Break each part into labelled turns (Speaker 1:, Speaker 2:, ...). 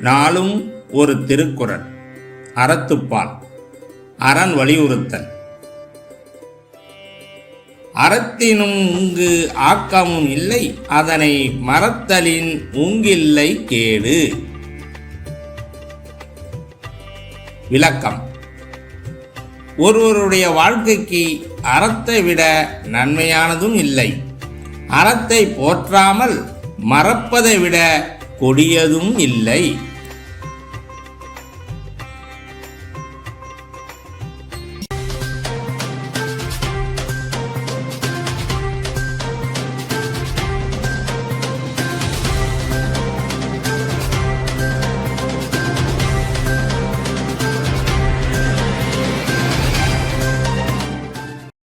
Speaker 1: நாளும் ஒரு திருக்குறள் அறத்துப்பால் அரண் வலியுறுத்தல். அறத்தினும் உங்கு ஆக்கமும் இல்லை அதனை மறத்தலின் உங்கில்லை கேடு. விளக்கம். ஒருவருடைய வாழ்க்கைக்கு அறத்தை விட நன்மையானதும் இல்லை. அறத்தை போற்றாமல் மறப்பதை விட கொடியதும் இல்லை.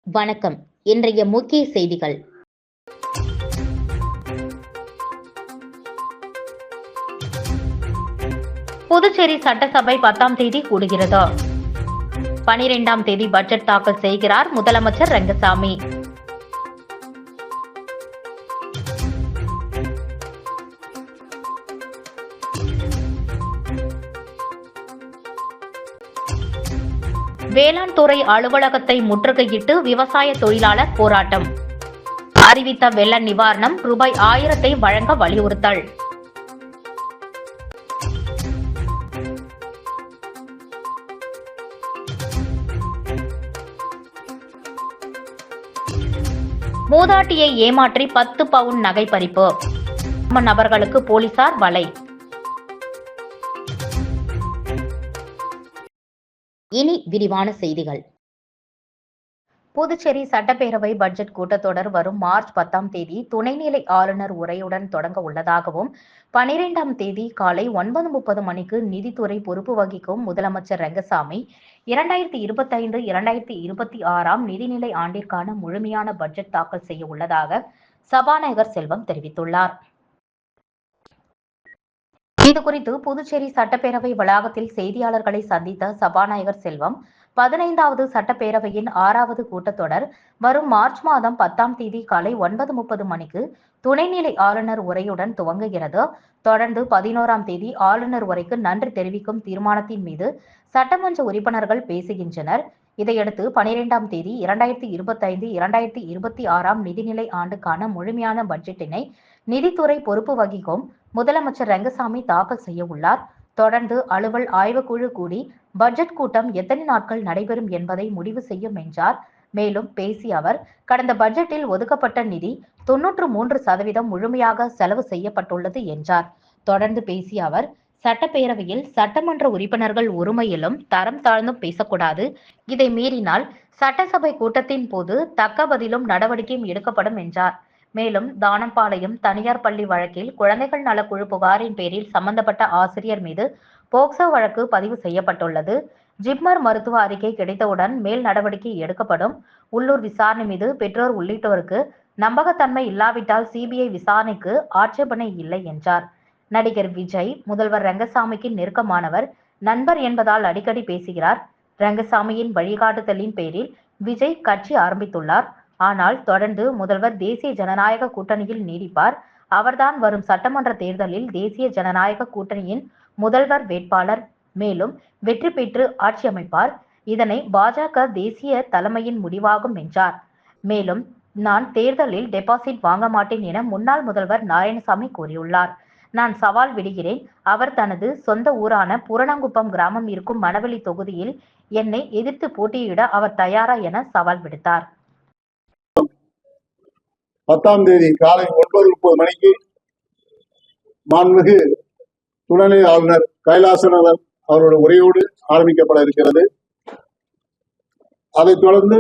Speaker 2: வணக்கம். இன்றைய முக்கிய செய்திகள். புதுச்சேரி சட்டசபை பத்தாம் தேதி கூடுகிறது. பனிரெண்டாம் தேதி பட்ஜெட் தாக்கல் செய்கிறார் முதலமைச்சர் ரங்கசாமி. வேளாண் துறை அலுவலகத்தை முற்றுகையிட்டு விவசாய தொழிலாளர் போராட்டம். அறிவித்த வெள்ள நிவாரணம் ரூபாய் ஆயிரத்தை வழங்க வலியுறுத்தல். மூதாட்டியை ஏமாற்றி பத்து பவுன் நகை பறிப்பு. நபர்களுக்கு போலீசார் வலை. இனி விரிவான செய்திகள். புதுச்சேரி சட்டப்பேரவை பட்ஜெட் கூட்டத்தொடர் வரும் மார்ச் பத்தாம் தேதி துணைநிலை ஆளுநர் உரையுடன் தொடங்க உள்ளதாகவும் பனிரெண்டாம் தேதி காலை ஒன்பது முப்பது மணிக்கு நிதித்துறை பொறுப்பு வகிக்கும் முதலமைச்சர் ரங்கசாமி இரண்டாயிரத்தி இருபத்தி ஐந்து இரண்டாயிரத்தி இருபத்தி ஆறாம் நிதிநிலை ஆண்டிற்கான முழுமையான பட்ஜெட் தாக்கல் செய்ய உள்ளதாக சபாநாயகர் செல்வம் தெரிவித்துள்ளார். இதுகுறித்து புதுச்சேரி சட்டப்பேரவை வளாகத்தில் செய்தியாளர்களை சந்தித்த சபாநாயகர் செல்வம் பதினைந்தாவது சட்டப்பேரவையின் ஆறாவது கூட்டத்தொடர் வரும் மார்ச் மாதம் பத்தாம் தேதி காலை ஒன்பது முப்பது மணிக்கு துணைநிலை ஆளுநர் உரையுடன் துவங்குகிறது. தொடர்ந்து பதினோராம் தேதி ஆளுநர் உரைக்கு நன்றி தெரிவிக்கும் தீர்மானத்தின் மீது சட்டமன்ற உறுப்பினர்கள் பேசுகின்றனர். இதையடுத்து பனிரெண்டாம் தேதி இரண்டாயிரத்தி இருபத்தைந்து இரண்டாயிரத்தி இருபத்தி ஆறாம் நிதிநிலை ஆண்டுக்கான முழுமையான பட்ஜெட்டினை நிதித்துறை பொறுப்பு வகிக்கும் முதலமைச்சர் ரங்கசாமி தாக்கல் செய்ய உள்ளார். தொடர்ந்து அலுவல் ஆய்வுக்குழு கூடி பட்ஜெட் கூட்டம் எத்தனை நாட்கள் நடைபெறும் என்பதை முடிவு செய்யும் என்றார். மேலும் பேசிய அவர் கடந்த பட்ஜெட்டில் ஒதுக்கப்பட்ட நிதி தொன்னூற்று மூன்று சதவீதம் முழுமையாக செலவு செய்யப்பட்டுள்ளது என்றார். தொடர்ந்து பேசிய அவர் சட்டப்பேரவையில் சட்டமன்ற உறுப்பினர்கள் ஒருமையிலும் தரம் தாழ்ந்தும் பேசக்கூடாது. இதை மீறினால் சட்டசபை கூட்டத்தின் போது தக்க பதிலும் நடவடிக்கையும் எடுக்கப்படும் என்றார். மேலும் தானம்பாளையம் தனியார் பள்ளி வழக்கில் குழந்தைகள் நலக்குழு புகாரின் பேரில் சம்பந்தப்பட்ட ஆசிரியர் மீது போக்சோ வழக்கு பதிவு செய்யப்பட்டுள்ளது. ஜிப்மர் மருத்துவ அறிக்கை கிடைத்தவுடன் மேல் நடவடிக்கை எடுக்கப்படும். உள்ளூர் விசாரணை மீது பெற்றோர் உள்ளிட்டோருக்கு நம்பகத்தன்மை இல்லாவிட்டால் சிபிஐ விசாரணைக்கு ஆட்சேபனை இல்லை என்றார். நடிகர் விஜய் முதல்வர் ரங்கசாமிக்கு நெருக்கமானவர் நண்பர் என்பதால் அடிக்கடி பேசுகிறார். ரங்கசாமியின் வழிகாட்டுதலின் பேரில் விஜய் கட்சி ஆரம்பித்துள்ளார். ஆனால் தொடர்ந்து முதல்வர் தேசிய ஜனநாயக கூட்டணியில் நீடிப்பார். அவர்தான் வரும் சட்டமன்ற தேர்தலில் தேசிய ஜனநாயக கூட்டணியின் முதல்வர் வேட்பாளர். மேலும் வெற்றி பெற்று ஆட்சி அமைப்பார். இதனை பாஜக தேசிய தலைமையின் முடிவாகும் என்றார். மேலும் நான் தேர்தலில் டெபாசிட் வாங்க மாட்டேன் என முன்னாள் முதல்வர் நாராயணசாமி கூறியுள்ளார். நான் சவால் விடுகிறேன். அவர் தனது சொந்த ஊரான பூரணங்குப்பம் கிராமம் இருக்கும் மணவெளி தொகுதியில் என்னை எதிர்த்து போட்டியிட அவர் தயாரா என சவால் விடுத்தார்.
Speaker 3: பத்தாம் தேதி காலை ஒன்பது முப்பது மணிக்கு மாண்புமிகு துணைநிலை ஆளுநர் கைலாசநாதன் அவருடைய உரையோடு ஆரம்பிக்கப்பட இருக்கிறது. அதைத் தொடர்ந்து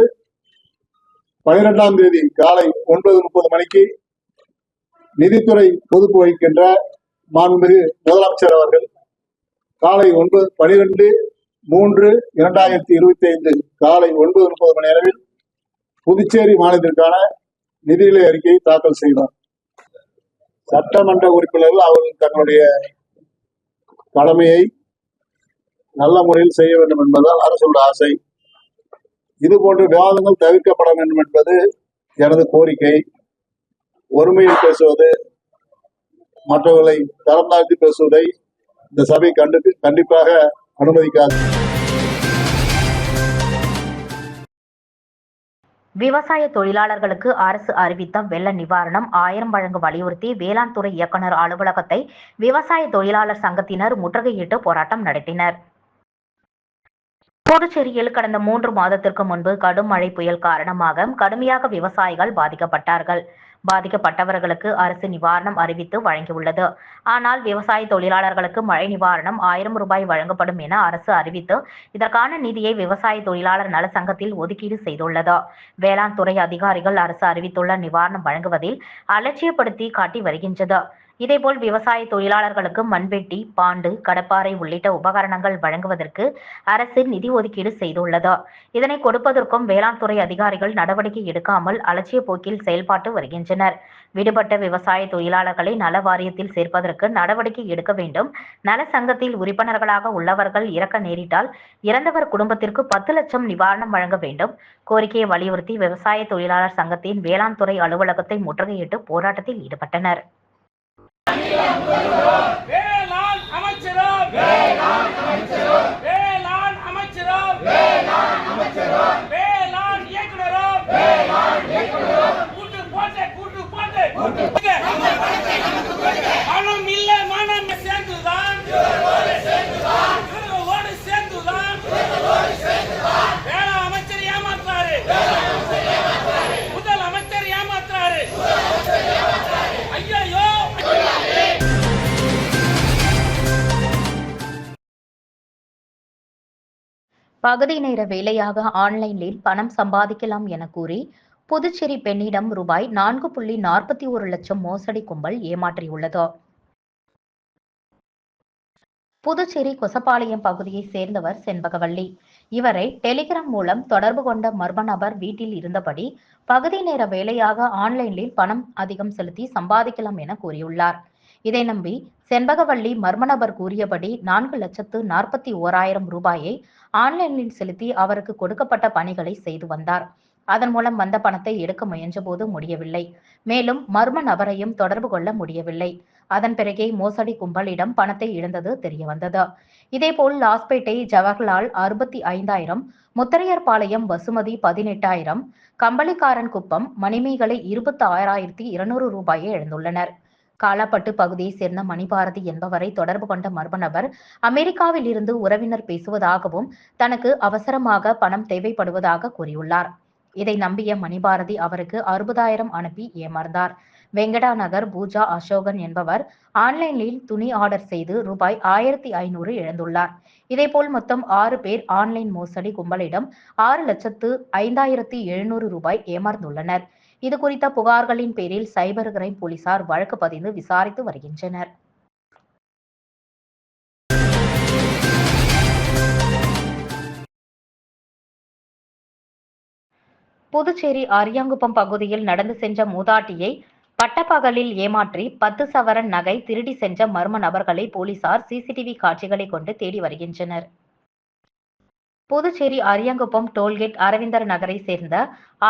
Speaker 3: பனிரெண்டாம் தேதி காலை ஒன்பது முப்பது மணிக்கு நிதித்துறை பொதுப்பு வகிக்கின்ற மாண்புமிகு முதலமைச்சர் அவர்கள் காலை ஒன்பது பனிரெண்டு மூன்று இரண்டாயிரத்தி இருபத்தி ஐந்து காலை ஒன்பது முப்பது மணி அளவில் புதுச்சேரி மாநிலத்திற்கான நிதிநிலை அறிக்கையை தாக்கல் செய்தார். சட்டமன்ற உறுப்பினர்கள் அவர்கள் தங்களுடைய கடமையை நல்ல முறையில் செய்ய வேண்டும் என்பதால் அரசோட ஆசை. இது போன்ற விவாதங்கள் தவிர்க்கப்பட வேண்டும் என்பது எனது கோரிக்கை. ஒருமையில் பேசுவது மற்றவர்களை தரம் தாழ்த்தி பேசுவதை இந்த சபை கண்டு கண்டிப்பாக அனுமதிக்காது.
Speaker 2: விவசாய தொழிலாளர்களுக்கு அரசு அறிவித்த வெள்ள நிவாரணம் ஆயிரம் வழங்க வலியுறுத்தி வேளாண் துறை இயக்குநர் அலுவலகத்தை விவசாய தொழிலாளர் சங்கத்தினர் முற்றுகையிட்டு போராட்டம் நடத்தினர். புதுச்சேரியில் கடந்த மூன்று மாதத்திற்கு முன்பு கடும் மழை புயல் காரணமாக கடுமையாக விவசாயிகள் பாதிக்கப்பட்டார்கள். பாதிக்கப்பட்டவர்களுக்கு அரசு நிவாரணம் அறிவித்து வழங்கியுள்ளது. ஆனால் விவசாய தொழிலாளர்களுக்கு மழை நிவாரணம் ஆயிரம் ரூபாய் வழங்கப்படும் என அரசு அறிவித்து இதற்கான நிதியை விவசாய தொழிலாளர் நல சங்கத்தில் ஒதுக்கீடு செய்துள்ளது. வேளாண் துறை அதிகாரிகள் அரசு அறிவித்துள்ள நிவாரணம் வழங்குவதில் அலட்சியப்படுத்தி காட்டி வருகின்றது. இதேபோல் விவசாய தொழிலாளர்களுக்கு மண்வெட்டி பாண்டு கடப்பாறை உள்ளிட்ட உபகரணங்கள் வழங்குவதற்கு அரசு நிதி ஒதுக்கீடு செய்துள்ளது. இதனை கொடுப்பதற்கும் வேளாண் துறை அதிகாரிகள் நடவடிக்கை எடுக்காமல் அலட்சிய போக்கில் செயல்பாட்டு வருகின்றனர். விடுபட்ட விவசாய தொழிலாளர்களை நல வாரியத்தில் சேர்ப்பதற்கு நடவடிக்கை எடுக்க வேண்டும். நல சங்கத்தில் உறுப்பினர்களாக உள்ளவர்கள் இறக்க நேரிட்டால் இறந்தவர் குடும்பத்திற்கு பத்து லட்சம் நிவாரணம் வழங்க வேண்டும். கோரிக்கையை வலியுறுத்தி விவசாய தொழிலாளர் சங்கத்தின் வேளாண் துறை அலுவலகத்தை முற்றுகையிட்டு போராட்டத்தில் ஈடுபட்டனர்.
Speaker 4: வேளாண் அமைச்சரும் வேளாண் அமைச்சரும் வேளாண் அமைச்சரும் வேளாண் அமைச்சரும் வேளாண் இயக்குனரும் வேளாண் இயக்குனரும் கூட்டு போட்டு கூட்டு போட்டு. கூட்டு
Speaker 2: பகுதி நேர வேலையாக ஆன்லைனில் பணம் சம்பாதிக்கலாம் என கூறி புதுச்சேரி பெண்ணிடம் ரூபாய் நான்கு புள்ளி நாற்பத்தி ஒரு லட்சம் மோசடி கும்பல் ஏமாற்றியுள்ளது. புதுச்சேரி கொசப்பாளையம் பகுதியைச் சேர்ந்தவர் செண்பகவல்லி. இவரை டெலிகிராம் மூலம் தொடர்பு கொண்ட மர்ம நபர் வீட்டில் இருந்தபடி பகுதி நேர வேலையாக ஆன்லைனில் பணம் அதிகம் செலுத்தி சம்பாதிக்கலாம் என கூறியுள்ளார். இதை நம்பி செண்பகவள்ளி மர்ம நபர் கூறியபடி நான்கு லட்சத்து நாற்பத்தி ஓராயிரம் ரூபாயை ஆன்லைனில் செலுத்தி அவருக்கு கொடுக்கப்பட்ட பணிகளை செய்து வந்தார். அதன் மூலம் வந்த பணத்தை எடுக்க முயன்றபோது முடியவில்லை. மேலும் மர்ம நபரையும் தொடர்பு கொள்ள முடியவில்லை. அதன் பிறகே மோசடி கும்பலிடம் பணத்தை இழந்தது தெரிய வந்தது இதேபோல் லாஸ்பேட்டை ஜவஹர்லால் அறுபத்தி ஐந்தாயிரம் முத்தரையர்பாளையம் வசுமதி பதினெட்டாயிரம் கம்பளிக்காரன் குப்பம் மணிமேகலை இருபத்தி ஆறாயிரத்தி இருநூறு ரூபாயை இழந்துள்ளனர். காலாப்பட்டு பகுதியைச் சேர்ந்த மணிபாரதி என்பவரை தொடர்பு கொண்ட மர்ம நபர் அமெரிக்காவில் இருந்து உறவினர் பேசுவதாகவும் தனக்கு அவசரமாக பணம் தேவைப்படுவதாக கூறியுள்ளார். இதை நம்பிய மணிபாரதி அவருக்கு அறுபதாயிரம் அனுப்பி ஏமாந்தார். வெங்கடா நகர் பூஜா அசோகன் என்பவர் ஆன்லைனில் துணி ஆர்டர் செய்து ரூபாய் ஆயிரத்தி ஐநூறு இழந்துள்ளார். இதேபோல் மொத்தம் ஆறு பேர் ஆன்லைன் மோசடி கும்பலிடம் ஆறு லட்சத்து ஐந்தாயிரத்தி எழுநூறு ரூபாய் ஏமாந்துள்ளனர். இது குறித்த புகார்களின் பேரில் சைபர் கிரைம் போலீசார் வழக்கு பதிந்து விசாரித்து வருகின்றனர். புதுச்சேரி அரியாங்குப்பம் பகுதியில் நடந்து சென்ற மூதாட்டியை பட்டப்பகலில் ஏமாற்றி பத்து சவரன் நகை திருடி சென்ற மர்ம நபர்களை போலீசார் சிசிடிவி காட்சிகளை கொண்டு தேடி வருகின்றனர். புதுச்சேரி அரியாங்குப்பம் டோல்கேட் அரவிந்தர் நகரை சேர்ந்த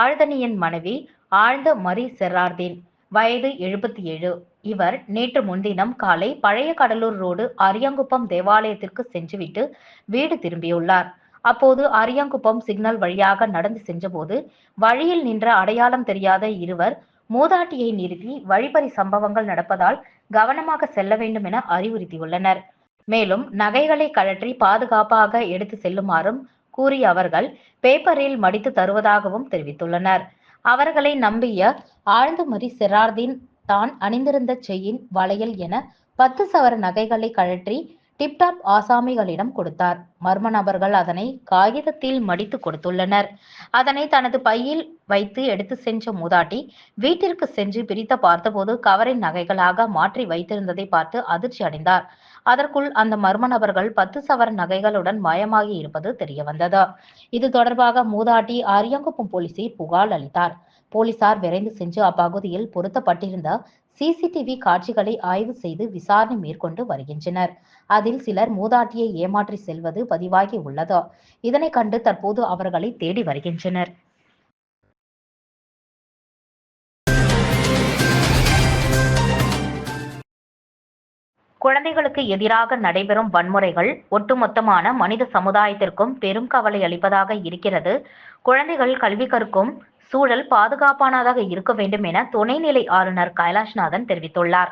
Speaker 2: ஆழ்தனியின் மனைவி ஆழ்ந்த மரி செரார்தீன் வயது எழுபத்தி ஏழு இவர் நேற்று முன்தினம் காலை பழைய கடலூர் ரோடு அரியாங்குப்பம் தேவாலயத்திற்கு சென்றுவிட்டு வீடு திரும்பியுள்ளார். அப்போது அரியாங்குப்பம் சிக்னல் வழியாக நடந்து சென்றபோது வழியில் நின்ற அடையாளம் தெரியாத இருவர் மூதாட்டியை நிறுத்தி வழிபறி சம்பவங்கள் நடப்பதால் கவனமாக செல்ல வேண்டும் என அறிவுறுத்தியுள்ளனர். மேலும் நகைகளை கழற்றி பாதுகாப்பாக எடுத்து செல்லுமாறும் கூறிய அவர்கள் பேப்பரில் மடித்து தருவதாகவும் தெரிவித்துள்ளனர். அவர்களை நம்பிய ஆழ்ந்துமரி செரார்தீன் தான் அணிந்திருந்த செயின் வளையல் என பத்து சவர நகைகளை கழற்றி டிப்டாப் ஆசாமிகளிடம் கொடுத்தார். மர்ம நபர்கள் அதனை காகிதத்தில் மடித்து கொடுத்துள்ளனர். அதனை தனது பையில் வைத்து எடுத்து சென்ற மூதாட்டி வீட்டிற்கு சென்று பிரித்த பார்த்தபோது கவரின் நகைகளாக மாற்றி வைத்திருந்ததை பார்த்து அதிர்ச்சி அடைந்தார். அதற்குள் அந்த மர்ம நபர்கள் பத்து சவர நகைகளுடன் மாயமாகி இருப்பது தெரிய வந்தது இது தொடர்பாக மூதாட்டி அரியங்குப்பம் போலீசில் புகார் அளித்தார். போலீசார் விரைந்து சென்று அப்பகுதியில் பொருத்தப்பட்டிருந்த சிசிடிவி காட்சிகளை ஆய்வு செய்து விசாரணை மேற்கொண்டு வருகின்றனர். அதில் சிலர் மூதாட்டியை ஏமாற்றி செல்வது பதிவாகி உள்ளது? இதனை கண்டு தற்போது அவர்களை தேடி வருகின்றனர். குழந்தைகளுக்கு எதிராக நடைபெறும் வன்முறைகள் ஒட்டுமொத்தமான மனித சமுதாயத்திற்கும் பெரும் கவலை அளிப்பதாக இருக்கிறது. குழந்தைகள் கல்வி கற்கும் சூழல் பாதுகாப்பானதாக இருக்க வேண்டும் என துணைநிலை ஆளுநர் கைலாஷ்நாதன் தெரிவித்துள்ளார்.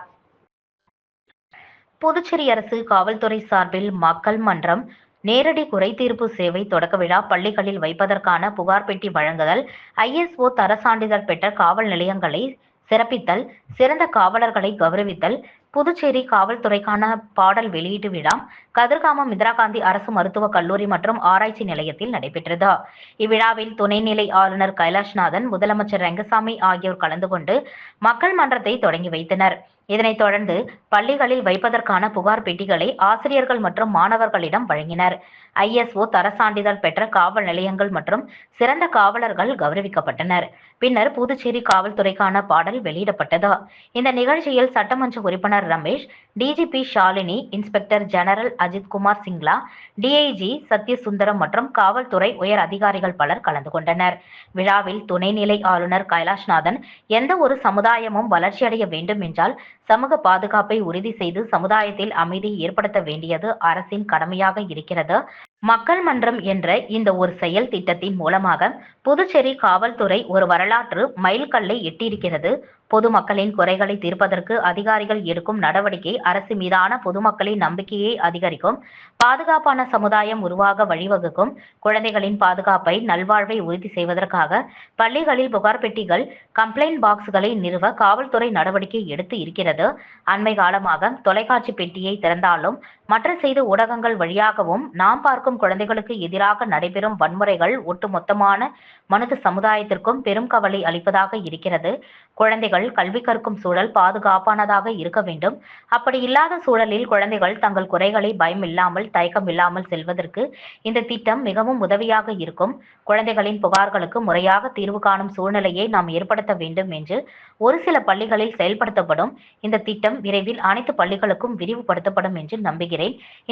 Speaker 2: புதுச்சேரி அரசு காவல்துறை சார்பில் மக்கள் மன்றம் நேரடி குறைதீர்ப்பு சேவை தொடக்க விழா பள்ளிகளில் வைப்பதற்கான புகார் பெட்டி வழங்குதல் ஐஎஸ்ஓ தர சான்றிதழ் பெற்ற காவல் நிலையங்களை சிறப்பித்தல் சிறந்த காவலர்களை கௌரவித்தல் புதுச்சேரி காவல்துறைக்கான பாடல் வெளியீட்டு விழா கதிர்காமம் இந்திரா காந்தி அரசு மருத்துவக் கல்லூரி மற்றும் ஆராய்ச்சி நிலையத்தில் நடைபெற்றது. இவ்விழாவில் துணைநிலை ஆளுநர் கைலாஷ்நாதன் முதலமைச்சர் ரங்கசாமி ஆகியோர் கலந்து கொண்டு மக்கள் மன்றத்தை தொடங்கி வைத்தனர். இதனைத் தொடர்ந்து பள்ளிகளில் வைப்பதற்கான புகார் பெட்டிகளை ஆசிரியர்கள் மற்றும் மாணவர்களிடம் வழங்கினர். ஐஎஸ்ஓ தர சான்றிதழ் பெற்ற காவல் நிலையங்கள் மற்றும் சிறந்த காவலர்கள் கௌரவிக்கப்பட்டனர். பின்னர் புதுச்சேரி காவல்துறைக்கான பாடல் வெளியிடப்பட்டது. இந்த நிகழ்ச்சியில் சட்டமன்ற உறுப்பினர் Ramesh DGP Shalini inspector general Ajith Kumar Singla DIG Sathyasundaram மற்றும் காவல்துறை உயர் அதிகாரிகள் பலர் கலந்து கொண்டனர். விழாவில் துணைநிலை ஆளுநர் கைலாஷ்நாதன் எந்த ஒரு சமுதாயமும் வளர்ச்சியடைய வேண்டும் என்றால் சமூக பாதுகாப்பை உறுதி செய்து சமுதாயத்தில் அமைதியை ஏற்படுத்த வேண்டியது அரசின் கடமையாக இருக்கிறது. மக்கள் மன்றம் என்ற இந்த ஒரு செயல் திட்டத்தின் மூலமாக புதுச்சேரி காவல்துறை ஒரு வரலாற்று மைல்கல்லை எட்டியிருக்கிறது. பொதுமக்களின் குறைகளை தீர்ப்பதற்கு அதிகாரிகள் எடுக்கும் நடவடிக்கை அரசு மீதான பொதுமக்களின் நம்பிக்கையை அதிகரிக்கும். பாதுகாப்பான சமுதாயம் உருவாக வழிவகுக்கும். குழந்தைகளின் பாதுகாப்பை நல்வாழ்வை உறுதி செய்வதற்காக பள்ளிகளில் புகார் பெட்டிகள் கம்ப்ளைண்ட் பாக்ஸ்களை நிறுவ காவல்துறை நடவடிக்கை எடுத்து இருக்கிறது. அண்மை காலமாக தொலைக்காட்சி பெட்டியை திறந்தாலும் மற்ற செய்தி ஊடகங்கள் வழியாகவும் நாம் பார்க்கும் குழந்தைகளுக்கு எதிராக நடைபெறும் வன்முறைகள் ஒட்டுமொத்தமான மனித சமுதாயத்திற்கும் பெரும் கவலை அளிப்பதாக இருக்கிறது. குழந்தைகள் கல்வி கற்கும் சூழல் பாதுகாப்பானதாக இருக்க வேண்டும். அப்படி இல்லாத சூழலில் குழந்தைகள் தங்கள் குறைகளை பயமில்லாமல் தயக்கம் இல்லாமல் செல்வதற்கு இந்த திட்டம் மிகவும் உதவியாக இருக்கும். குழந்தைகளின் புகார்களுக்கு முறையாக தீர்வு காணும் சூழ்நிலையை நாம் ஏற்படுத்த வேண்டும் என்று ஒரு சில பள்ளிகளில் செயல்படுத்தப்படும். இந்த திட்டம் விரைவில் அனைத்து பள்ளிகளுக்கும் விரிவுபடுத்தப்படும் என்று நம்புகிறேன்.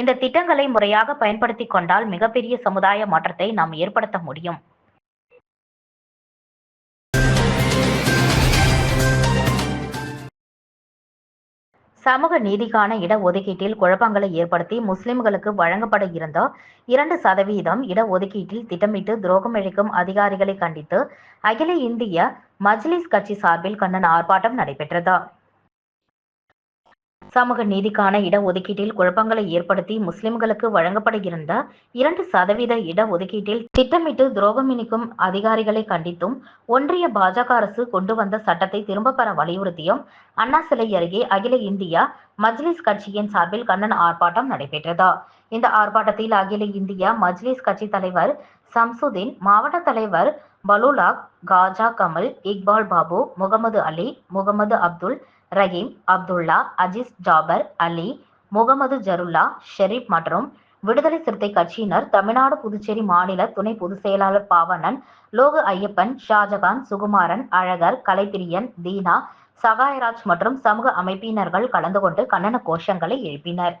Speaker 2: இந்த திட்டங்களை முறையாக பயன்படுத்தி கொண்டால் மிகப்பெரிய சமுதாய மாற்றத்தை நாம் ஏற்படுத்த முடியும். சமூக நீதிக்கான இடஒதுக்கீட்டில் குழப்பங்களை ஏற்படுத்தி முஸ்லிம்களுக்கு வழங்கப்பட இருந்த இரண்டு சதவீதம் இடஒதுக்கீட்டில் திட்டமிட்டு துரோகம் இழைக்கும் அதிகாரிகளை கண்டித்து அகில இந்திய மஜ்லிஸ் கட்சி சார்பில் கண்டன ஆர்ப்பாட்டம் நடைபெற்றது. சமூக நீதிக்கான இடஒதுக்கீட்டில் குழப்பங்களை ஏற்படுத்தி முஸ்லிம்களுக்கு வழங்கப்பட இருந்த இரண்டு சதவீத இடஒதுக்கீட்டில் திட்டமிட்டு துரோகம் இணைக்கும் அதிகாரிகளை கண்டித்தும் ஒன்றிய பாஜக அரசு கொண்டு வந்த சட்டத்தை திரும்ப பெற வலியுறுத்தியும் அண்ணா சிலை அருகே அகில இந்தியா மஜ்லிஸ் கட்சியின் சார்பில் கண்டன ஆர்ப்பாட்டம் நடைபெற்றது. இந்த ஆர்ப்பாட்டத்தில் அகில இந்தியா மஜ்லிஸ் கட்சி தலைவர் சம்சுதீன் மாவட்ட தலைவர் பலூலாக் காஜா கமல் இக்பால் பாபு முகமது அலி முகமது அப்துல் ரஹீம் அப்துல்லா அஜீஸ் ஜாபர் அலி முகமது ஜருல்லா ஷெரீப் மற்றும் விடுதலை சிறுத்தை கட்சியினர் தமிழ்நாடு புதுச்சேரி மாநில துணை பொதுச் செயலாளர் பாவண்ணன் லோகு ஐயப்பன் ஷாஜகான் சுகுமாரன் அழகர் கலைப்பிரியன் தீனா சகாயராஜ் மற்றும் சமூக அமைப்பினர்கள் கலந்து கொண்டு கண்டன கோஷங்களை எழுப்பினர்.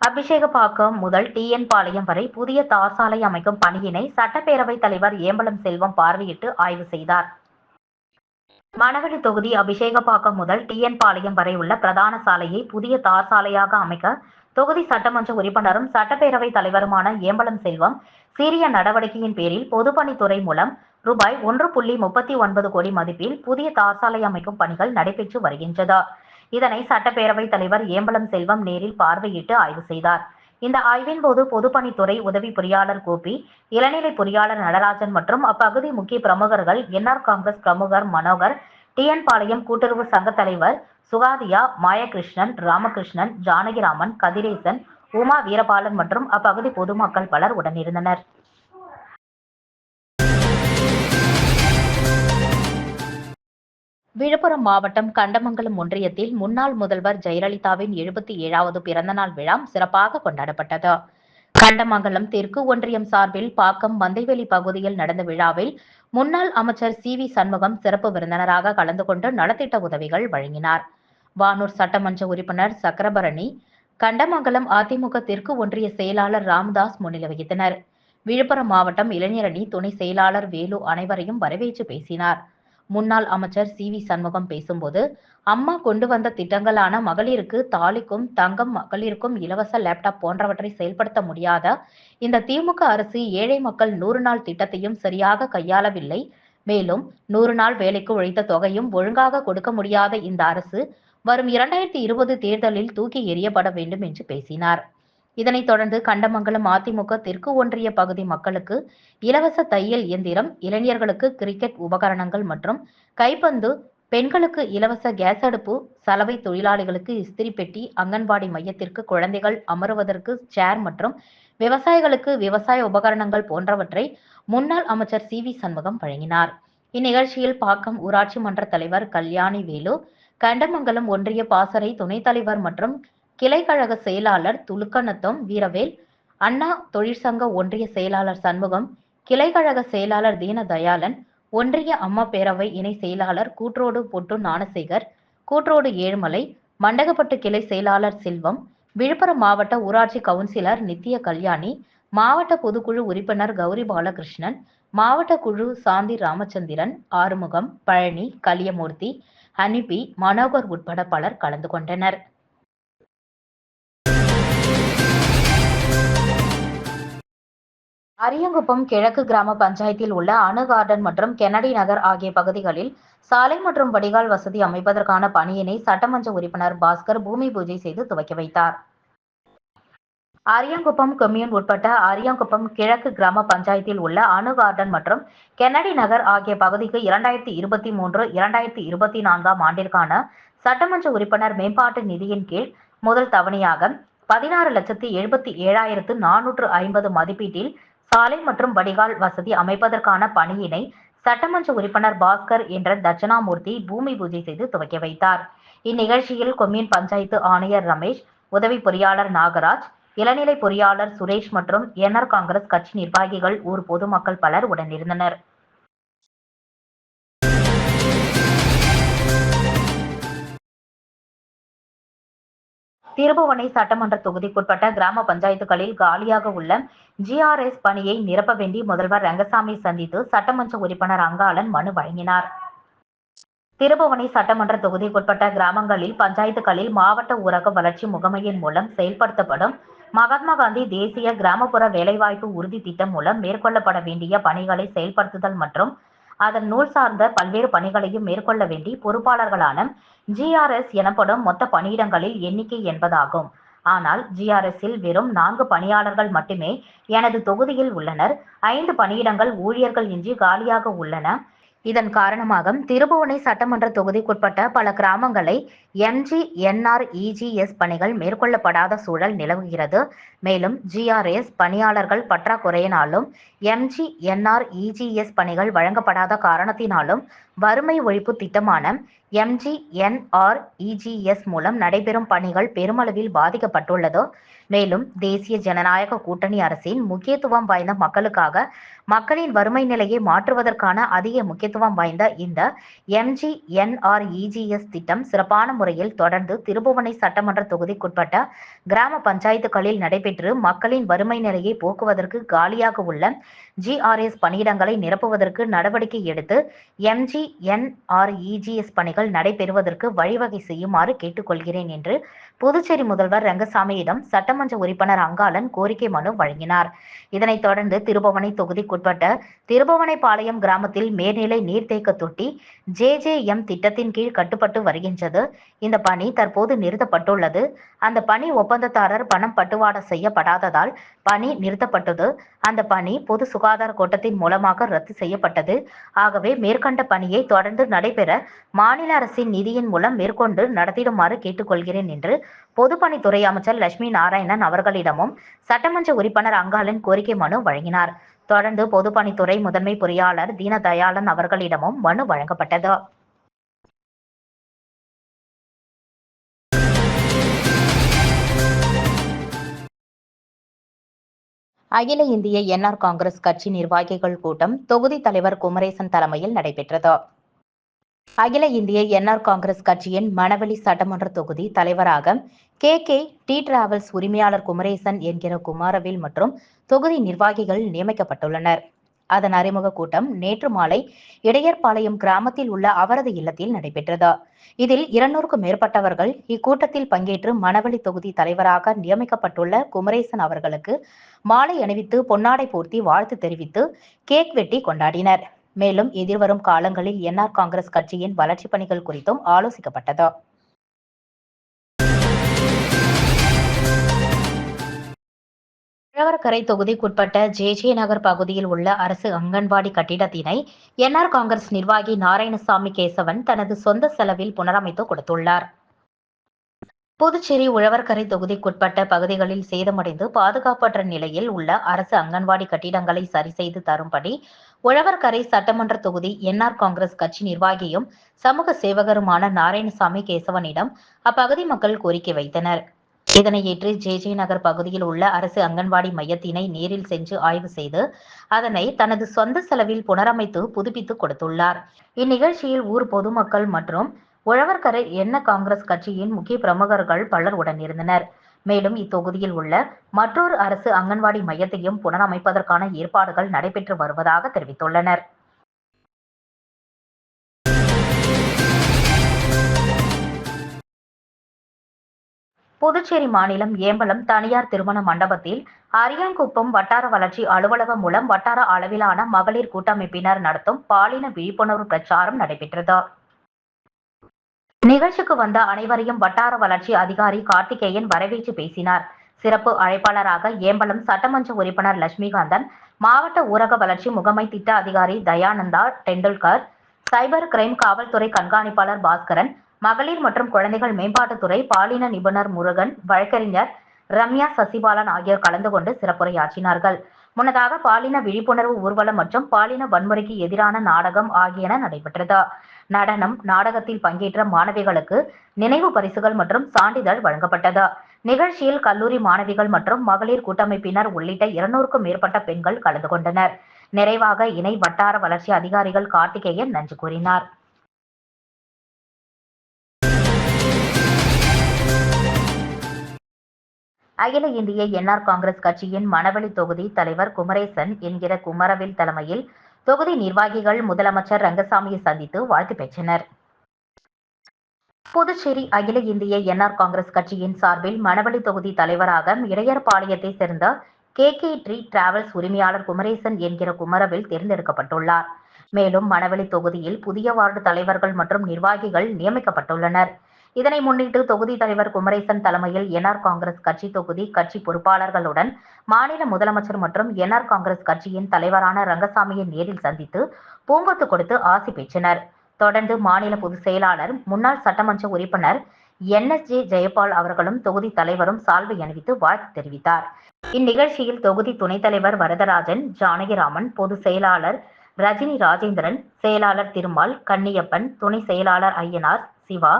Speaker 2: அபிஷேகப்பாக்கம் முதல் டிஎன் பாளையம் வரை புதிய தார் சாலை அமைக்கும் பணியினை சட்டப்பேரவைத் தலைவர் ஏம்பலம் செல்வம் பார்வையிட்டு ஆய்வு செய்தார். மணவெளி தொகுதி அபிஷேகப்பாக்கம் முதல் டிஎன் பாளையம் வரை உள்ள பிரதான சாலையை புதிய தார் சாலையாக அமைக்க தொகுதி சட்டமன்ற உறுப்பினரும் சட்டப்பேரவைத் தலைவருமான ஏம்பலம் செல்வம் சீரிய நடவடிக்கையின் பேரில் பொதுப்பணித்துறை மூலம் ரூபாய் ஒன்று புள்ளி முப்பத்தி ஒன்பது கோடி மதிப்பில் புதிய தார் சாலை அமைக்கும் பணிகள் நடைபெற்று வருகின்றது இதனை சட்டப்பேரவைத் தலைவர் ஏம்பலம் செல்வம் நேரில் பார்வையிட்டு ஆய்வு செய்தார். இந்த ஆய்வின் போது பொதுப்பணித்துறை உதவி பொறியாளர் கோபி இளநிலை பொறியாளர் நடராஜன் மற்றும் அப்பகுதி முக்கிய பிரமுகர்கள் என்ஆர் காங்கிரஸ் பிரமுகர் மனோகர் டிஎன் பாளையம் கூட்டுறவு சங்க தலைவர் சுகாதியா மாயகிருஷ்ணன் ராமகிருஷ்ணன் ஜானகிராமன் கதிரேசன் உமா வீரபாலன் மற்றும் அப்பகுதி பொதுமக்கள் பலர் உடனிருந்தனர். விழுப்புரம் மாவட்டம் கண்டமங்கலம் ஒன்றியத்தில் முன்னாள் முதல்வர் ஜெயலலிதாவின் எழுபத்தி ஏழாவது பிறந்தநாள் விழா சிறப்பாக கொண்டாடப்பட்டது. கண்டமங்கலம் தெற்கு ஒன்றியம் சார்பில் பாக்கம் மந்தைவெளி பகுதியில் நடந்த விழாவில் முன்னாள் அமைச்சர் சி வி சண்முகம் சிறப்பு விருந்தினராக கலந்து கொண்டு நலத்திட்ட உதவிகள் வழங்கினார். வானூர் சட்டமன்ற உறுப்பினர் சக்கரபரணி கண்டமங்கலம் அதிமுக தெற்கு ஒன்றிய செயலாளர் ராமதாஸ் முன்னிலை வகித்தனர் விழுப்புரம் மாவட்டம் இளைஞரணி துணை செயலாளர் வேலு அனைவரையும் வரவேற்று பேசினார். முன்னாள் அமைச்சர் சி வி சண்முகம் பேசும்போது அம்மா கொண்டு வந்த திட்டங்களான மகளிருக்கு தாலிக்கும் தங்கம் மகளிருக்கும் இலவச லேப்டாப் போன்றவற்றை செயல்படுத்த முடியாத இந்த திமுக அரசு ஏழை மக்கள் நூறு நாள் திட்டத்தையும் சரியாக கையாளவில்லை. மேலும் நூறு நாள் வேலைக்கு உழைத்த தொகையும் ஒழுங்காக கொடுக்க முடியாத இந்த அரசு வரும் இரண்டாயிரத்தி இருபது தேர்தலில் தூக்கி எறியப்பட வேண்டும் என்று பேசினார். இதனைத் தொடர்ந்து கண்டமங்கலம் அதிமுக தெற்கு ஒன்றிய பகுதி மக்களுக்கு இலவச தையல் இயந்திரம் இளைஞர்களுக்கு கிரிக்கெட் உபகரணங்கள் மற்றும் கைப்பந்து பெண்களுக்கு இலவச கேஸ் அடுப்பு சலவை தொழிலாளிகளுக்கு இஸ்திரி பெட்டி அங்கன்வாடி மையத்திற்கு குழந்தைகள் அமருவதற்கு சேர் மற்றும் விவசாயிகளுக்கு விவசாய உபகரணங்கள் போன்றவற்றை முன்னாள் அமைச்சர் சி வி சண்முகம் வழங்கினார். இந்நிகழ்ச்சியில் பாக்கம் ஊராட்சி மன்ற தலைவர் கல்யாணி வேலு கண்டமங்கலம் ஒன்றிய பாசறை துணைத் தலைவர் மற்றும் கிளைக்கழக செயலாளர் துலுக்கணத்தம் வீரவேல் அண்ணா தொழிற்சங்க ஒன்றிய செயலாளர் சண்முகம் கிளைக்கழக செயலாளர் தீனதயாளன் ஒன்றிய அம்மா பேரவை இணை செயலாளர் கூற்றோடு பொட்டு ஞானசேகர் கூற்றோடு ஏழுமலை மண்டகப்பட்டு கிளை செயலாளர் செல்வம் விழுப்புரம் மாவட்ட ஊராட்சி கவுன்சிலர் நித்திய கல்யாணி மாவட்ட பொதுக்குழு உறுப்பினர் கௌரி பாலகிருஷ்ணன் மாவட்ட குழு சாந்தி ராமச்சந்திரன் ஆறுமுகம் பழனி கலியமூர்த்தி ஹனிபி மனோகர் உட்பட பலர் கலந்து கொண்டனர். அரியங்குப்பம் கிழக்கு கிராம பஞ்சாயத்தில் உள்ள அணு கார்டன் மற்றும் கென்னடி நகர் ஆகிய பகுதிகளில் சாலை மற்றும் வடிகால் வசதி அமைப்பதற்கான பணியினை சட்டமன்ற உறுப்பினர் பாஸ்கர் பூமி பூஜை செய்து துவக்கி வைத்தார். அரியங்குப்பம் கொம்யூன் உட்பட்ட அரியங்குப்பம் கிழக்கு கிராம பஞ்சாயத்தில் உள்ள அணு கார்டன் மற்றும் கென்னடி நகர் ஆகிய பகுதிக்கு இரண்டாயிரத்தி இருபத்தி மூன்று இரண்டாயிரத்தி இருபத்தி நான்காம் ஆண்டிற்கான சட்டமன்ற உறுப்பினர் மேம்பாட்டு நிதியின் கீழ் முதல் தவணையாக பதினாறு லட்சத்தி எழுபத்தி ஏழாயிரத்து நானூற்று ஐம்பது மதிப்பீட்டில் சாலை மற்றும் வடிகால் வசதி அமைப்பதற்கான பணியினை சட்டமன்ற உறுப்பினர் பாஸ்கர் என்ற தட்சணாமூர்த்தி பூமி பூஜை செய்து துவக்கி வைத்தார். இந்நிகழ்ச்சியில் கொம்யூன் பஞ்சாயத்து ஆணையர் ரமேஷ் உதவி பொறியாளர் நாகராஜ் இளநிலை பொறியாளர் சுரேஷ் மற்றும் என்ஆர் காங்கிரஸ் கட்சி நிர்வாகிகள் ஊர் பொதுமக்கள் பலர் உடனிருந்தனர். திருபுவனை சட்டமன்ற தொகுதிக்குட்பட்ட கிராம பஞ்சாயத்துகளில் காலியாக உள்ள ஜிஆர்எஸ் பணியை நிரப்ப வேண்டி முதல்வர் ரங்கசாமி சந்தித்து சட்டமன்ற உறுப்பினர் அங்காளன் மனு வழங்கினார். திருபுவனை சட்டமன்ற தொகுதிக்குட்பட்ட கிராமங்களில் பஞ்சாயத்துகளில் மாவட்ட ஊரக வளர்ச்சி முகமையின் மூலம் செயல்படுத்தப்படும் மகாத்மா காந்தி தேசிய கிராமப்புற வேலைவாய்ப்பு உறுதி திட்டம் மூலம் மேற்கொள்ளப்பட வேண்டிய பணிகளை செயல்படுத்துதல் மற்றும் அதன் நூல் சார்ந்த பல்வேறு பணிகளையும் மேற்கொள்ள வேண்டி பொறுப்பாளர்களான ஜிஆர்எஸ் எனப்படும் மொத்த பணியிடங்களில் எண்ணிக்கை என்பதாகும். ஆனால் ஜிஆர்எஸ்ஸில் வெறும் நான்கு பணியாளர்கள் மட்டுமே எனது தொகுதியில் உள்ளனர். ஐந்து பணியிடங்கள் ஊழியர்கள் இன்றி காலியாக உள்ளன. இதன் காரணமாக திருபுவனை சட்டமன்ற தொகுதிக்குட்பட்ட பல கிராமங்களை எம்ஜி என்ஆர் இஜிஎஸ் பணிகள் மேற்கொள்ளப்படாத சூழல் நிலவுகிறது. மேலும் ஜிஆர்எஸ் பணியாளர்கள் பற்றாக்குறையினாலும் எம்ஜி என்ஆர் இஜிஎஸ் பணிகள் வழங்கப்படாத காரணத்தினாலும் வறுமை ஒழிப்பு திட்டமான எம்ஜிஎன்ஆர்இஜிஎஸ் மூலம் நடைபெறும் பணிகள் பெருமளவில் பாதிக்கப்பட்டுள்ளது மேலும் தேசிய ஜனநாயக கூட்டணி அரசின் முக்கியத்துவம் வாய்ந்த மக்களுக்காக மக்களின் வறுமை நிலையை மாற்றுவதற்கான அதிக முக்கியத்துவம் வாய்ந்த இந்த எம்ஜிஎன்ஆர்இஜிஎஸ் திட்டம் சிறப்பான முறையில் தொடர்ந்து திருபுவனை சட்டமன்ற தொகுதிக்குட்பட்ட கிராம பஞ்சாயத்துகளில் நடைபெற்று மக்களின் வறுமை நிலையை போக்குவதற்கு காலியாக உள்ள ஜிஆர்எஸ் பணியிடங்களை நிரப்புவதற்கு நடவடிக்கை எடுத்து எம்ஜி என்ஆர்இஜிஎஸ் பணிகள் நடைபெறுவதற்கு வழிவகை செய்யுமாறு கேட்டுக்கொள்கிறேன் என்று புதுச்சேரி முதல்வர் ரங்கசாமியிடம் சட்டமன்ற உறுப்பினர் அங்காளன் கோரிக்கை மனு வழங்கினார். இதனைத் தொடர்ந்து திருபவனை தொகுதிக்குட்பட்ட திருபுவனைப்பாளையம் கிராமத்தில் மேல்நிலை நீர்த்தேக்க தொட்டி ஜேஜேஎம் திட்டத்தின் கீழ் கட்டுப்பட்டு வருகின்றது. இந்த பணி தற்போது நிறுத்தப்பட்டுள்ளது. அந்த பணி ஒப்பந்ததாரர் பணம் பட்டுவாடா செய்யப்படாததால் பணி நிறுத்தப்பட்டது. அந்த பணி பொது சுகாதார கோட்டத்தின் மூலமாக ரத்து செய்யப்பட்டது. ஆகவே மேற்கண்ட பணியை தொடர்ந்து நடைபெற மாநில அரசின் நிதியின் மூலம் மேற்கொண்டு நடத்திடுமாறு கேட்டுக்கொள்கிறேன் என்று பொதுப்பணித்துறை அமைச்சர் லட்சுமி நாராயணன் அவர்களிடமும் சட்டமன்ற உறுப்பினர் அங்காளன் கோரிக்கை மனு வழங்கினார். தொடர்ந்து பொதுப்பணித்துறை முதன்மை பொறியாளர் தீனதயாளன் அவர்களிடமும் மனு வழங்கப்பட்டது. அகில இந்திய என்ஆர் காங்கிரஸ் கட்சி நிர்வாகிகள் கூட்டம் தொகுதி தலைவர் குமரேசன் தலைமையில் நடைபெற்றது. அகில இந்திய என்ஆர் காங்கிரஸ் கட்சியின் மணவெளி சட்டமன்ற தொகுதி தலைவராக கே. கே. டி. டிராவல்ஸ் உரிமையாளர் குமரேசன் என்கிற குமாரவேல் மற்றும் தொகுதி நிர்வாகிகள் நியமிக்கப்பட்டுள்ளனர். அதன் அறிமுக கூட்டம் நேற்று மாலை இடையர்பாளையம் கிராமத்தில் உள்ள அவரது இல்லத்தில் நடைபெற்றது. இதில் இருநூறுக்கும் மேற்பட்டவர்கள் இக்கூட்டத்தில் பங்கேற்று மணவெளி தொகுதி தலைவராக நியமிக்கப்பட்டுள்ள குமரேசன் அவர்களுக்கு மாலை அணிவித்து பொன்னாடை போர்த்தி வாழ்த்து தெரிவித்து கேக் வெட்டி கொண்டாடினர். மேலும் எதிர்வரும் காலங்களில் என்ஆர் காங்கிரஸ் கட்சியின் வளர்ச்சிப் பணிகள் குறித்தும் ஆலோசிக்கப்பட்டது. உழவர்கரை தொகுதிக்குட்பட்ட ஜே ஜே நகர் பகுதியில் உள்ள அரசு அங்கன்வாடி கட்டிடத்தினை என்ஆர் காங்கிரஸ் நிர்வாகி நாராயணசாமி கேசவன் தனது சொந்த செலவில் புனரமைத்து கொடுத்துள்ளார். புதுச்சேரி உழவர்கரை தொகுதிக்குட்பட்ட பகுதிகளில் சேதமடைந்து பாதுகாப்பற்ற நிலையில் உள்ள அரசு அங்கன்வாடி கட்டிடங்களை சரி செய்து தரும்படி உழவர்கரை சட்டமன்ற தொகுதி என்ஆர் காங்கிரஸ் கட்சி நிர்வாகியும் சமூக சேவகருமான நாராயணசாமி கேசவனிடம் அப்பகுதி மக்கள் கோரிக்கை வைத்தனர். இதனை ஏற்று ஜே ஜே நகர் பகுதியில் உள்ள அரசு அங்கன்வாடி மையத்தினை நேரில் சென்று ஆய்வு செய்து அதனை தனது சொந்த செலவில் புனரமைத்து புதுப்பித்து கொடுத்துள்ளார். இந்நிகழ்ச்சியில் ஊர் பொதுமக்கள் மற்றும் உழவர்கரை எண்ண காங்கிரஸ் கட்சியின் முக்கிய பிரமுகர்கள் பலர் உடனிருந்தனர். மேலும் இத்தொகுதியில் உள்ள மற்றொரு அரசு அங்கன்வாடி மையத்தையும் புனரமைப்பதற்கான ஏற்பாடுகள் நடைபெற்று வருவதாக தெரிவித்துள்ளனர். புதுச்சேரி மாநிலம் ஏம்பலம் தனியார் திருமண மண்டபத்தில் அரியாங்குப்பம் வட்டார வளர்ச்சி அலுவலகம் மூலம் வட்டார அளவிலான மகளிர் கூட்டமைப்பினர் நடத்தும் பாலின விழிப்புணர்வு பிரச்சாரம் நடைபெற்றது. நிகழ்ச்சிக்கு வந்த அனைவரையும் வட்டார வளர்ச்சி அதிகாரி கார்த்திகேயன் வரவேற்று பேசினார். சிறப்பு அழைப்பாளராக ஏம்பலம் சட்டமன்ற உறுப்பினர் லட்சுமிகாந்தன் மாவட்ட ஊரக வளர்ச்சி முகமை திட்ட அதிகாரி தயானந்தா டெண்டுல்கர் சைபர் கிரைம் காவல்துறை கண்காணிப்பாளர் பாஸ்கரன் மகளிர் மற்றும் குழந்தைகள் மேம்பாட்டுத்துறை பாலின நிபுணர் முருகன் வழக்கறிஞர் ரம்யா சசிபாலன் ஆகியோர் கலந்து கொண்டு சிறப்புரையாற்றினார்கள். முன்னதாக பாலின விழிப்புணர்வு ஊர்வலம் மற்றும் பாலின வன்முறைக்கு எதிரான நாடகம் ஆகியன நடைபெற்றது. நடனம் நாடகத்தில் பங்கேற்ற மாணவிகளுக்கு நினைவு பரிசுகள் மற்றும் சான்றிதழ் வழங்கப்பட்டது. நிகழ்ச்சியில் கல்லூரி மாணவிகள் மற்றும் மகளிர் கூட்டமைப்பினர் உள்ளிட்ட இருநூறுக்கும் மேற்பட்ட பெண்கள் கலந்து கொண்டனர். நிறைவாக இணை வட்டார வளர்ச்சி அதிகாரிகள் கார்த்திகேயன் நன்றி கூறினார். அகில இந்திய என்ஆர் காங்கிரஸ் கட்சியின் மணவெளி தொகுதி தலைவர் குமரேசன் என்கிற குமரவேல் தலைமையில் தொகுதி நிர்வாகிகள் முதலமைச்சர் ரங்கசாமியை சந்தித்து வாழ்த்து பெற்றனர். புதுச்சேரி அகில இந்திய என்ஆர் காங்கிரஸ் கட்சியின் சார்பில் மணவெளி தொகுதி தலைவராக இடையர்பாளையத்தை சேர்ந்த கே கே ட்ரீ டிராவல்ஸ் உரிமையாளர் குமரேசன் என்கிற குமரவேல் தேர்ந்தெடுக்கப்பட்டுள்ளார். மேலும் மணவெளி தொகுதியில் புதிய வார்டு தலைவர்கள் மற்றும் நிர்வாகிகள் நியமிக்கப்பட்டுள்ளனர். இதனை முன்னிட்டு தொகுதி தலைவர் குமரேசன் தலைமையில் என்ஆர் காங்கிரஸ் கட்சி தொகுதி கட்சி பொறுப்பாளர்களுடன் மாநில முதலமைச்சர் மற்றும் என்ஆர் காங்கிரஸ் கட்சியின் தலைவரான ரங்கசாமியை நேரில் சந்தித்து பூங்கொத்து கொடுத்து ஆசி பெற்றனர். தொடர்ந்து மாநில பொதுச் செயலாளர் முன்னாள் சட்டமன்ற உறுப்பினர் என் எஸ் ஜே ஜெயபால் அவர்களும் தொகுதி தலைவரும் சால்வை அணிவித்து வாழ்த்து தெரிவித்தார். இந்நிகழ்ச்சியில் தொகுதி துணைத் தலைவர் வரதராஜன் ஜானகிராமன் பொதுச் செயலாளர் ரஜினி ராஜேந்திரன் செயலாளர் திருமால் கன்னியப்பன் துணை செயலாளர் ஐயனார் சிவா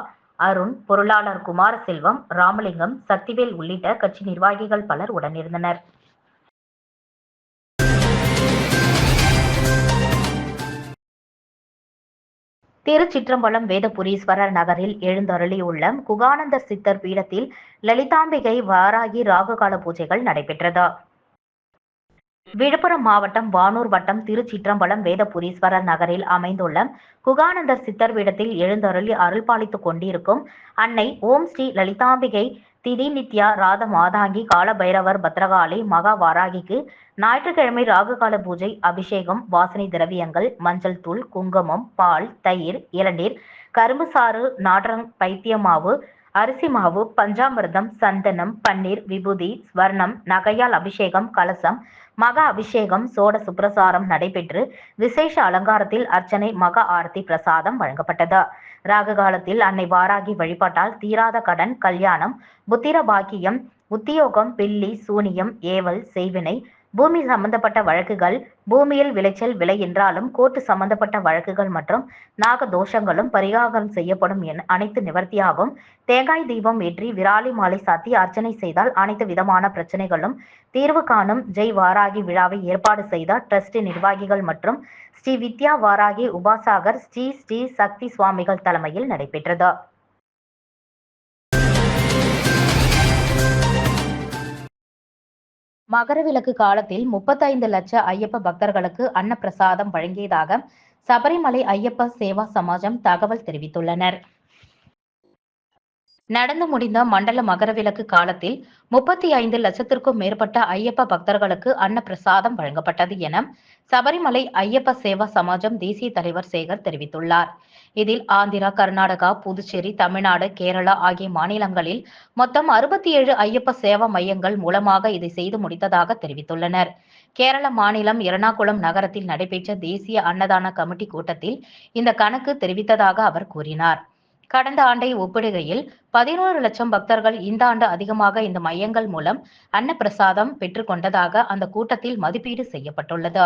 Speaker 2: அருண் பொருளாளர் குமாரசெல்வம் ராமலிங்கம் சக்திவேல் உள்ளிட்ட கட்சி நிர்வாகிகள் பலர் உடனிருந்தனர். திருச்சிற்றம்பலம் வேதபுரீஸ்வரர் நகரில் எழுந்தருளியுள்ள குகானந்தர் சித்தர் பீடத்தில் லலிதாம்பிகை வாராகி ராகுகால பூஜைகள் நடைபெற்றது. விழுப்புரம் மாவட்டம் வானூர் வட்டம் திருச்சிற்றம்பலம் வேதபுரீஸ்வரர் நகரில் அமைந்துள்ள குகானந்தர் சித்தர் பீடத்தில் எழுந்தருளி அருள்பாலித்துக் கொண்டிருக்கும் அன்னை ஓம் ஸ்ரீ லலிதாம்பிகை திதி நித்யா ராத மாதாங்கி காலபைரவர் பத்ரகாளி மகா வாராகிக்கு ஞாயிற்றுக்கிழமை ராகுகால பூஜை அபிஷேகம் வாசனை திரவியங்கள் மஞ்சள் தூள் குங்குமம் பால் தயிர் இளநீர் கரும்பு சாறு நாடரங் பைத்தியமாவு அரிசி மாவு பஞ்சாமிர்தம் சந்தனம் பன்னீர் விபூதி ஸ்வர்ணம் நகையால் அபிஷேகம் கலசம் மகா அபிஷேகம் சோட சுப்ரசாரம் நடைபெற்று விசேஷ அலங்காரத்தில் அர்ச்சனை மகா ஆரத்தி பிரசாதம் வழங்கப்பட்டது. ராக காலத்தில் அன்னை வாராகி வழிபாட்டால் தீராத கடன் கல்யாணம் புத்திர பாக்கியம் உத்தியோகம் பில்லி சூனியம் ஏவல் செய்வினை பூமி சம்பந்தப்பட்ட வழக்குகள் பூமியில் விளைச்சல் விலை என்றாலும் கோர்ட்டு சம்பந்தப்பட்ட வழக்குகள் மற்றும் நாக தோஷங்களும் பரிகாரம் செய்யப்படும் என அனைத்து நிவர்த்தியாகும் தேங்காய் தீபம் ஏற்றி விராலி மாலை சாத்தி அர்ச்சனை செய்தால் அனைத்து விதமான பிரச்சனைகளும் தீர்வு காணும் ஜெய் வாராகி விழாவை ஏற்பாடு செய்த ட்ரஸ்ட் நிர்வாகிகள் மற்றும் ஸ்ரீ வித்யா வாராகி உபாசாகர் ஸ்ரீ ஸ்ரீ சக்தி சுவாமிகள் தலைமையில் நடைபெற்றது. மகரவிலக்கு காலத்தில் முப்பத்தைந்து லட்ச ஐயப்ப பக்தர்களுக்கு அன்னப்பிரசாதம் வழங்கியதாக சபரிமலை ஐயப்ப சேவா சமாஜம் தகவல் தெரிவித்துள்ளனர். நடந்து முடிந்த மண்டல மகரவிலக்கு காலத்தில் முப்பத்தி ஐந்து லட்சத்திற்கும் மேற்பட்ட ஐயப்ப பக்தர்களுக்கு அன்னப்பிரசாதம் வழங்கப்பட்டது என சபரிமலை ஐயப்ப சேவா சமாஜம் தேசிய தலைவர் சேகர் தெரிவித்துள்ளார். இதில் ஆந்திரா கர்நாடகா புதுச்சேரி தமிழ்நாடு கேரளா ஆகிய மாநிலங்களில் மொத்தம் அறுபத்தி ஏழு ஐயப்ப சேவா மையங்கள் மூலமாக இதை செய்து முடித்ததாக தெரிவித்துள்ளனர். கேரள மாநிலம் எர்ணாகுளம் நகரத்தில் நடைபெற்ற தேசிய அன்னதான கமிட்டி கூட்டத்தில் இந்த கணக்கு தெரிவித்ததாக அவர் கூறினார். கடந்த ஆண்டை ஒப்பிடுகையில் பதினோரு லட்சம் பக்தர்கள் இந்த ஆண்டு அதிகமாக இந்த மையங்கள் மூலம் அன்னப்பிரசாதம் பெற்றுக்கொண்டதாக அந்த கூட்டத்தில் மதிப்பீடு செய்யப்பட்டுள்ளது.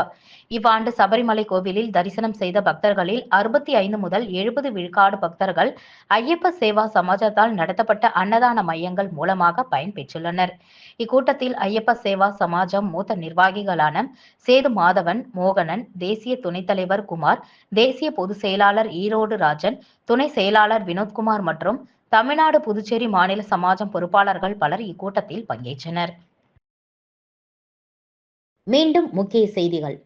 Speaker 2: இவ்வாண்டு சபரிமலை கோவிலில் தரிசனம் செய்த பக்தர்களில் அறுபத்தி ஐந்து முதல் எழுபது விழுக்காடு பக்தர்கள் ஐயப்ப சேவா சமாஜத்தால் நடத்தப்பட்ட அன்னதான மையங்கள் மூலமாக பயன்பெற்றுள்ளனர் இக்கூட்டத்தில் ஐயப்ப சேவா சமாஜம் மூத்த நிர்வாகிகளான சேது மாதவன் மோகனன் தேசிய துணைத் தலைவர் குமார் தேசிய பொதுச் செயலாளர் ஈரோடு ராஜன் துணை செயலாளர் வினோத்குமார் மற்றும் தமிழ்நாடு புதுச்சேரி மாநில சமாஜம் பொறுப்பாளர்கள் பலர் இக்கூட்டத்தில் பங்கேற்றனர். மீண்டும் முக்கிய செய்திகள்.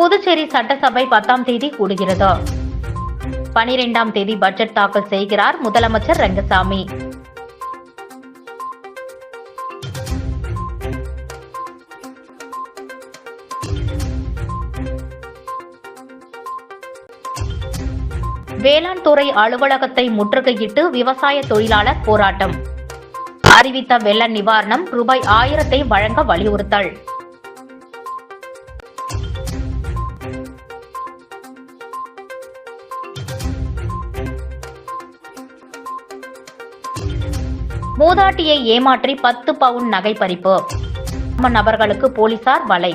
Speaker 2: புதுச்சேரி சட்டசபை பத்தாம் தேதி கூடுகிறது. பனிரெண்டாம் தேதி பட்ஜெட் தாக்கல் செய்கிறார் முதலமைச்சர் ரங்கசாமி. வேளாண் துறை அலுவலகத்தை முற்றுகையிட்டு விவசாய தொழிலாளர் போராட்டம். அறிவித்த வெள்ள நிவாரணம் ரூபாய் ஆயிரத்தை வழங்க வலியுறுத்தல். மூதாட்டியை ஏமாற்றி பத்து பவுன் நகை பறிப்பு நபர்களுக்கு போலீசார் வலை.